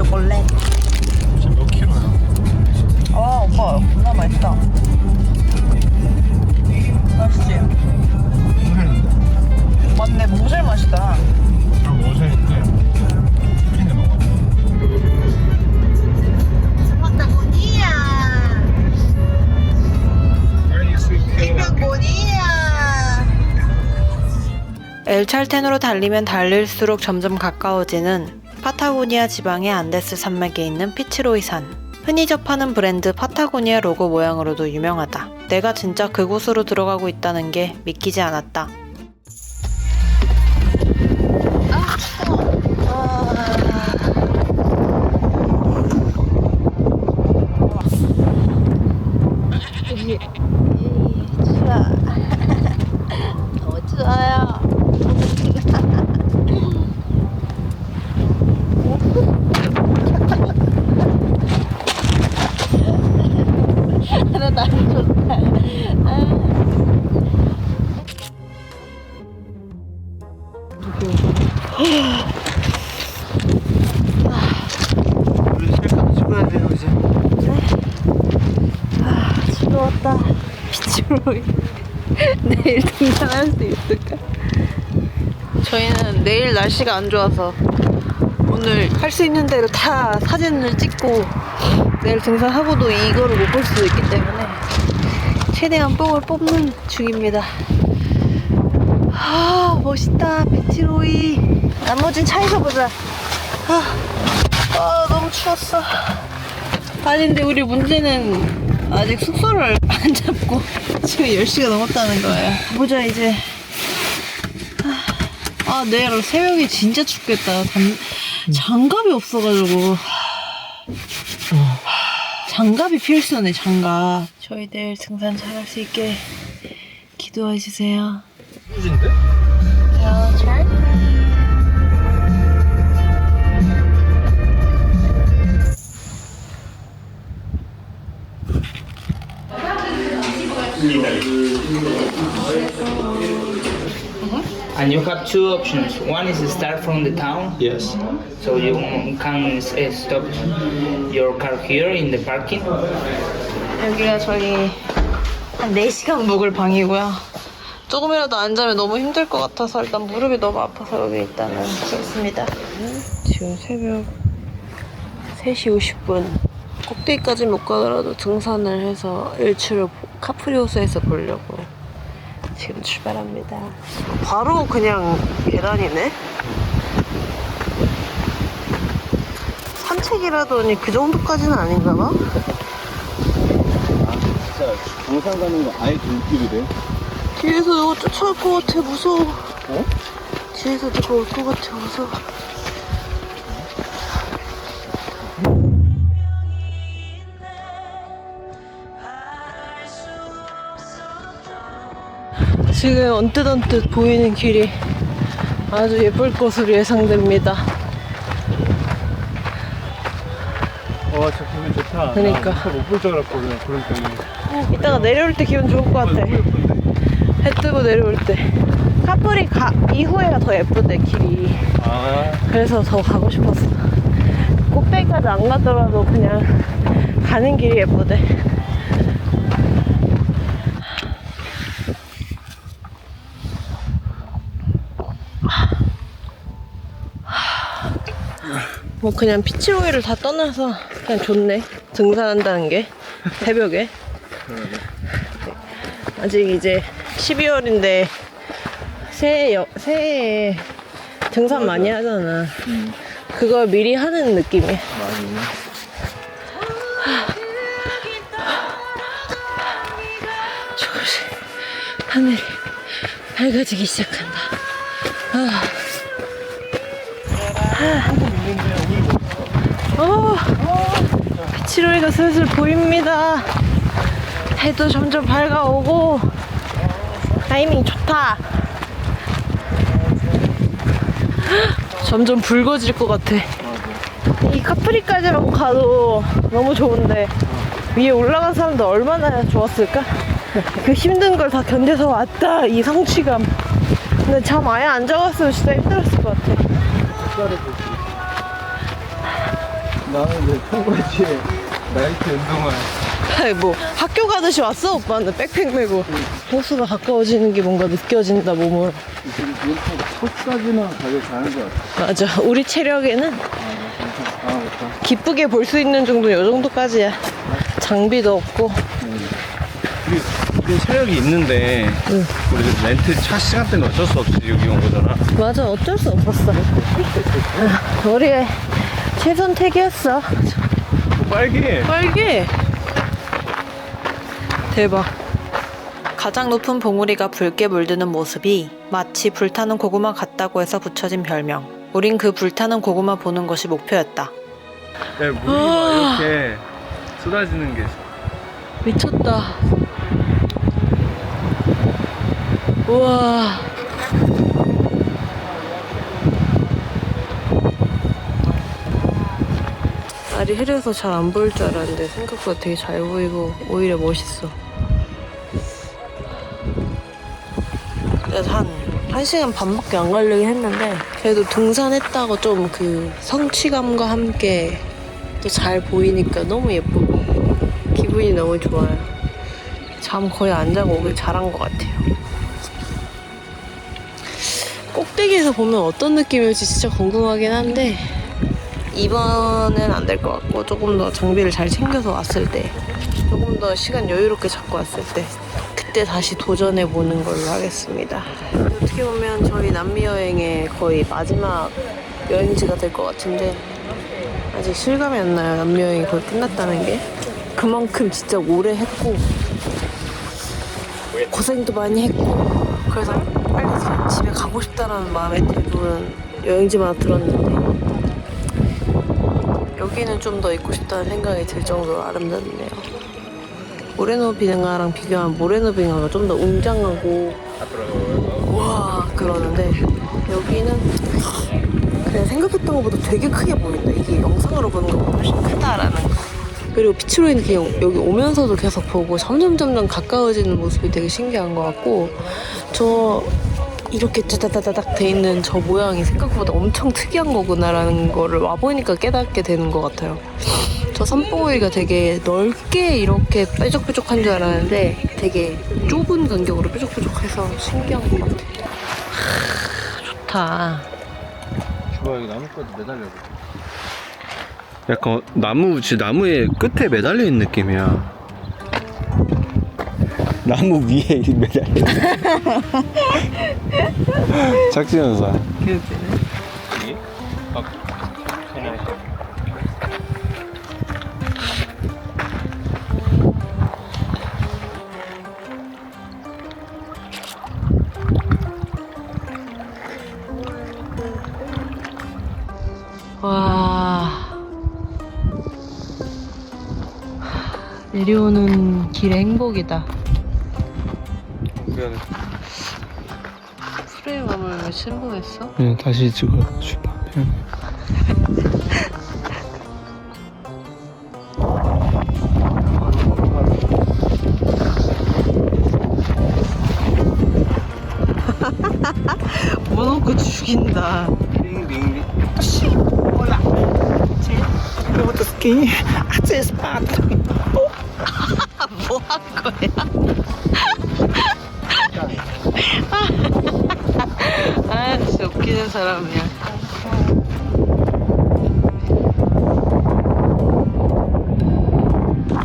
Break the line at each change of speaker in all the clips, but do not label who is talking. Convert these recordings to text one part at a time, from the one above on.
초콜릿.
지금 몇 킬로야?
아 오빠 겁나 맛있다. 맛있지?
모sel인데?
맞네 모슬
먹어. 빨리 스위트
파타고니아.
엘찰텐으로 달리면 달릴수록 점점 가까워지는 파타고니아 지방의 안데스 산맥에 있는 피치로이산. 흔히 접하는 브랜드 파타고니아 로고 모양으로도 유명하다. 내가 진짜 그곳으로 들어가고 있다는 게 믿기지 않았다.
즐거웠다. 비추로이. 내일 등산할 수 있을까? 저희는 내일 날씨가 안 좋아서 오늘 할 수 있는 대로 다 사진을 찍고 내일 등산하고도 이거를 못 볼 수도 있기 때문에 최대한 뽕을 뽑는 중입니다. 아 멋있다 베티로이. 나머진 차에서 보자. 아, 아 너무 추웠어. 아니 근데 우리 문제는 아직 숙소를 안 잡고 지금 10시가 넘었다는 거예요. 보자 이제. 아 내일 새벽에 진짜 춥겠다. 단- 장갑이 없어가지고. 장갑이 필수네 장갑. 저희 내일 등산 잘할 수 있게 기도해 주세요.
휴지인데?
자, 잘
And you have two options. One is to start from the town,
Yes
so you can uh, stop your car here in the parking.
여기가 저희 한 4시간 묵을 방이고요. 조금이라도 안 자면 너무 힘들 것 같아서 일단 무릎이 너무 아파서 여기 일단은 그렇습니다. 지금 새벽 3시 50분. 꼭대기까지 못 가더라도 등산을 해서 일출을 보- 카프리호수에서 보려고 지금 출발합니다. 바로 그냥 계단이네? 산책이라더니 그 정도까지는 아닌가 봐?
진짜 정상 가는 거 아예 길길이래
뒤에서 쫓아올 것 같아 무서워
어?
뒤에서 누가 올 것 같아 무서워 지금 언뜻 언뜻 보이는 길이 아주 예쁠 것으로 예상됩니다.
와 진짜 기분 좋다.
그러니까.
못볼 줄 알았거든 그런 때문에
이따가 내려올 때 기분 좋을 것 같아. 해 뜨고 내려올 때. 카프리 가 이후에가 더 예쁘대 길이.
아.
그래서 더 가고 싶었어. 꼭대기까지 안 가더라도 그냥 가는 길이 예쁘대. 뭐 그냥 피치로이를 다 떠나서 그냥 좋네. 등산한다는 게 새벽에. 아직 이제 12월인데 새해 여, 새해에 등산 많이 하잖아. 그걸 미리 하는 느낌이야. 조금씩 하늘이 밝아지기 시작한다. 아. 아. 어, 피치로이가 슬슬 보입니다. 해도 점점 밝아오고 타이밍 좋다. 점점 붉어질 것 같아. 이 카프리까지만 가도 너무 좋은데 위에 올라간 사람도 얼마나 좋았을까? 그 힘든 걸 다 견뎌서 왔다 이 성취감. 근데 잠 아예 안 자갔으면 진짜 힘들었을 것 같아.
나는 이제 청바지에 나이트 운동화.
아니 뭐 학교 가듯이 왔어 오빠는 백팩 메고 호수가 가까워지는 게 뭔가 느껴진다 몸으로
속까지나 가게 가는 것 같아.
맞아 우리 체력에는
아, 맞다.
기쁘게 볼 수 있는 정도 요 정도까지야 장비도 없고
우리, 체력이 있는데,
응.
우리 지금 렌트 차 시간 때문에 어쩔 수 없이 여기 온 거잖아.
맞아 어쩔 수 없었어 우리의 최선택이었어
뭐 빨개.
빨개 대박
가장 높은 봉우리가 붉게 물드는 모습이 마치 불타는 고구마 같다고 해서 붙여진 별명. 우린 그 불타는 고구마 보는 것이 목표였다.
야, 물이 막 이렇게 쏟아지는 게.
미쳤다 우와 날이 흐려서 잘 안 보일 줄 알았는데 생각보다 되게 잘 보이고 오히려 멋있어 그래서 한 1시간 반밖에 안 가려긴 했는데 그래도 등산했다고 좀 그 성취감과 함께 또 잘 보이니까 너무 예쁘고 기분이 너무 좋아요. 잠 거의 안 자고 오길 잘한 것 같아요. 꼭대기에서 보면 어떤 느낌일지 진짜 궁금하긴 한데 이번엔 안 될 것 같고 조금 더 장비를 잘 챙겨서 왔을 때 조금 더 시간 여유롭게 잡고 왔을 때 그때 다시 도전해 보는 걸로 하겠습니다. 어떻게 보면 저희 남미 여행의 거의 마지막 여행지가 될 것 같은데 아직 실감이 안 나요. 남미 여행이 거의 끝났다는 게 그만큼 진짜 오래 했고 고생도 많이 했고 그래서 빨리 집에 가고 싶다라는 마음에 대부분 여행지마다 들었는데 여기는 좀 더 있고 싶다는 생각이 들 정도로 아름답네요. 모레노 빙하랑 비교하면 모레노 빙하가 좀 더 웅장하고 와 그러는데 여기는 그냥 생각했던 것보다 되게 크게 보인다. 이게 영상으로 보는 것보다 훨씬 크다라는 거. 그리고 피츠로이는 그냥 여기 오면서도 계속 보고 점점 점점 가까워지는 모습이 되게 신기한 것 같고 저 이렇게 짜다다닥 돼 있는 저 모양이 생각보다 엄청 특이한 거구나라는 거를 와보니까 깨닫게 되는 것 같아요. 저 산봉우리가 되게 넓게 이렇게 뾰족뾰족한 줄 알았는데 되게 좁은 간격으로 뾰족뾰족해서 신기한 것 같아요. 하, 좋다.
좋아, 여기 나무까지 매달려. 약간 나무, 지 나무의 끝에 매달려 있는 느낌이야. 나무 위에 매달려. 착지연사.
교육비는? 와. 내려오는 길의 행복이다.
미안해.
프레임업을 왜 침범했어?
그냥 다시 찍어 주봐. 미안해.
뭐 놓고 죽인다.
빙빙빙.
뭐한 거야? 아, 진짜 웃기는 사람이야.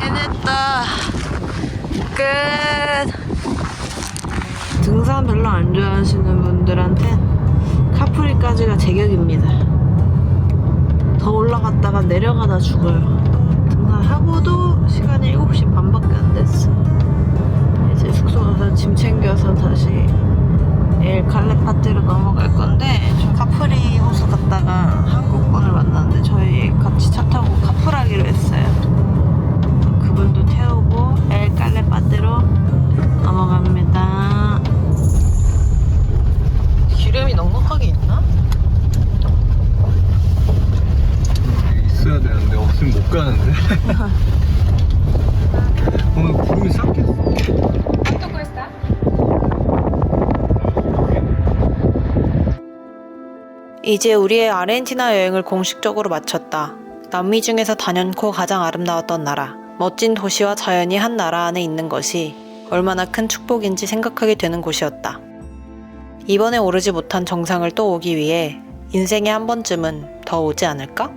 해냈다. 끝. 등산 별로 안 좋아하시는 분들한텐 카프리까지가 제격입니다. 더 올라갔다가 내려가다 죽어요. 등산하고도 시간이 7시 반밖에 안 됐어. 이제 숙소 가서 짐 챙겨서 다시 엘 칼레파트로 넘어갈 건데 저 카프리 호수 갔다가 한국분을 만났는데 저희 같이 차 타고 카프라
이제 우리의 아르헨티나 여행을 공식적으로 마쳤다. 남미 중에서 단연코 가장 아름다웠던 나라, 멋진 도시와 자연이 한 나라 안에 있는 것이 얼마나 큰 축복인지 생각하게 되는 곳이었다. 이번에 오르지 못한 정상을 또 오기 위해 인생에 한 번쯤은 더 오지 않을까?